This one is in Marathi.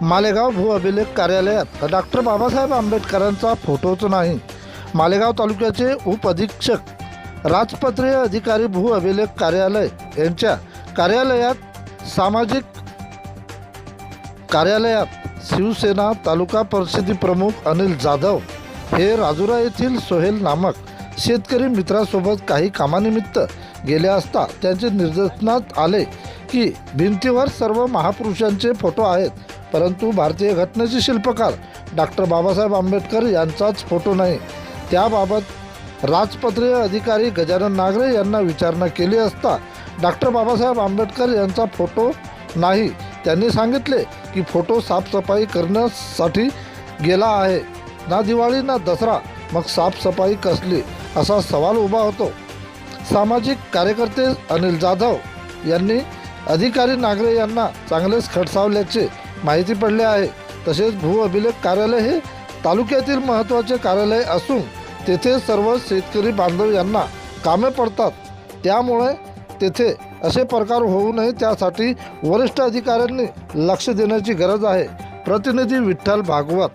मालेगाव भू अभिलेख कार्यालयात डॉक्टर बाबासाहेब आंबेडकरांचा फोटोच नाही. मालेगाव तालुक्याचे उपअधीक्षक राजपत्रीय अधिकारी भू अभिलेख कार्यालय यांच्या कार्यालयात सामाजिक कार्यालयात शिवसेना तालुका परिषदी प्रमुख अनिल जाधव हे राजुरा येथील सोहेल नामक शेतकरी मित्रासोबत काही कामानिमित्त गेले असता त्यांचे निदर्शनात आले. की भिंतीवर सर्व महापुरुषांचे फोटो आहेत परंतु भारतीय घटनेचे शिल्पकार डॉक्टर बाबासाहेब आंबेडकर यांचाच फोटो नाही. त्याबाबत राजपत्रीय अधिकारी गजानन नागरे यांना विचारणा केली असता डॉक्टर बाबासाहेब आंबेडकर यांचा फोटो नाही. त्यांनी सांगितले की फोटो साफसफाई करण्यासाठी गेला आहे. ना दिवाळी ना दसरा मग साफसफाई कसली? असा सवाल उभा होतो. सामाजिक कार्यकर्ते अनिल जाधव यांनी अधिकारी नागरे यांना चांगलेच खडसावल्याचे माहिती पडले आहे. तसेच भू अभिलेख कार्यालय हे तालुक्यातील महत्त्वाचे कार्यालय असून तेथे सर्व शेतकरी बांधव यांना कामे पडतात. त्यामुळे तेथे असे प्रकार होऊ नये त्यासाठी वरिष्ठ अधिकाऱ्यांनी लक्ष देण्याची गरज आहे. प्रतिनिधी विठ्ठल भागवत.